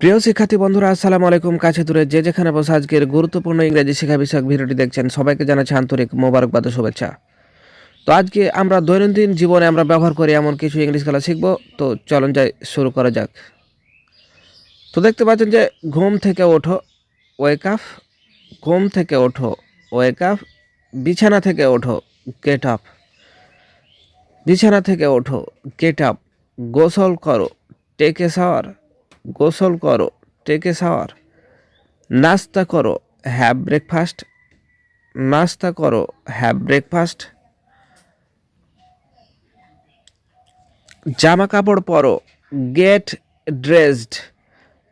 প্রিয় শিক্ষার্থী বন্ধুরা, আসসালামু আলাইকুম। কাছে দূরে যে যেখানে বসে আজকের গুরুত্বপূর্ণ ইংরেজি শিক্ষা বিষয়ক ভিডিওটি দেখছেন, সবাইকে জানাচ্ছি আন্তরিক মোবারকবাদ শুভেচ্ছা। তো আজকে আমরা দৈনন্দিন জীবনে আমরা ব্যবহার করি এমন কিছু ইংলিশ খেলা শিখব। তো চলুন যাই, শুরু করা যাক। তো দেখতে পাচ্ছেন যে, ঘুম থেকে ওঠো ওয়েক আপ ঘুম থেকে ওঠো ওয়েক আপ বিছানা থেকে ওঠো গেট আপ বিছানা থেকে ওঠো গেট আপ গোসল করো টেক এ শাওয়ার গোসল করো টেকে এ শাওয়ার নাস্তা করো হ্যাভ ব্রেকফাস্ট নাস্তা করো হ্যাভ ব্রেকফাস্ট জামা কাপড় পরো গেট ড্রেসড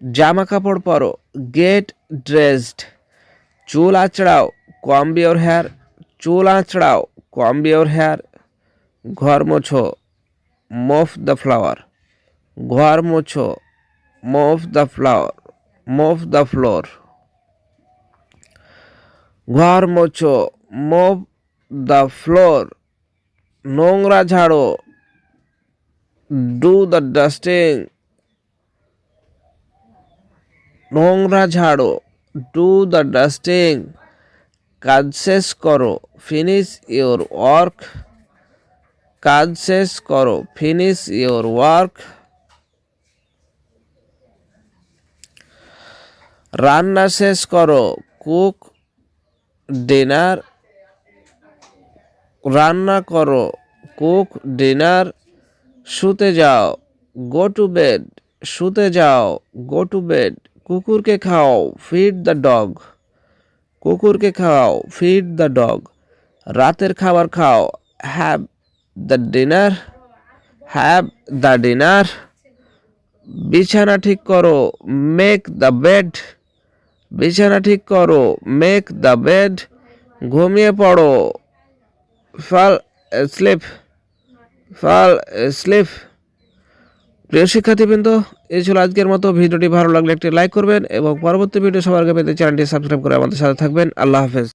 জামা কাপড় পরো গেট ড্রেসড চুল আঁচড়াও কম বিওর হেয়ার চুল আঁচড়াও কম বিওর হেয়ার ঘর মোছো মফ দ্য ফ্লাওয়ার ঘর মোছো mop the floor mop the floor ঘর মোছো মোফ দ্য ফ্লোর নোংরা ঝাড়ো ডু দ্য ডাস্টিং নোংরা ঝাড়ো ডু দ্য ডাস্টিং কাজ শেষ করো ফিনিশ ইওর ওয়ার্ক কাজ শেষ করো ফিনিশ ইওর ওয়ার্ক রান্না শেষ করো, কুক ডিনার, রান্না করো, কুক ডিনার, শুতে যাও, গো টু বেড, শুতে যাও, গো টু বেড, কুকুরকে খাও, ফিড দ্য ডগ, কুকুরকে খাও, ফিড দ্য ডগ, রাতের খাবার খাও, have the dinner, have the dinner, বিছানা ঠিক করো, মেক দ্য বেড বিছানা ঠিক করো মেক দ্য বেড ঘুমিয়ে পড়ো ফাল স্লিপ ফাল স্লিপ প্রিয় শিক্ষার্থীবৃন্দ, এই ছিল আজকের মতো। ভিডিওটি ভালো লাগলে একটি লাইক করবেন এবং পরবর্তী ভিডিও সবার আগে পেতে চ্যানেলটি সাবস্ক্রাইব করে আমাদের সাথে থাকবেন। আল্লাহ হাফেজ।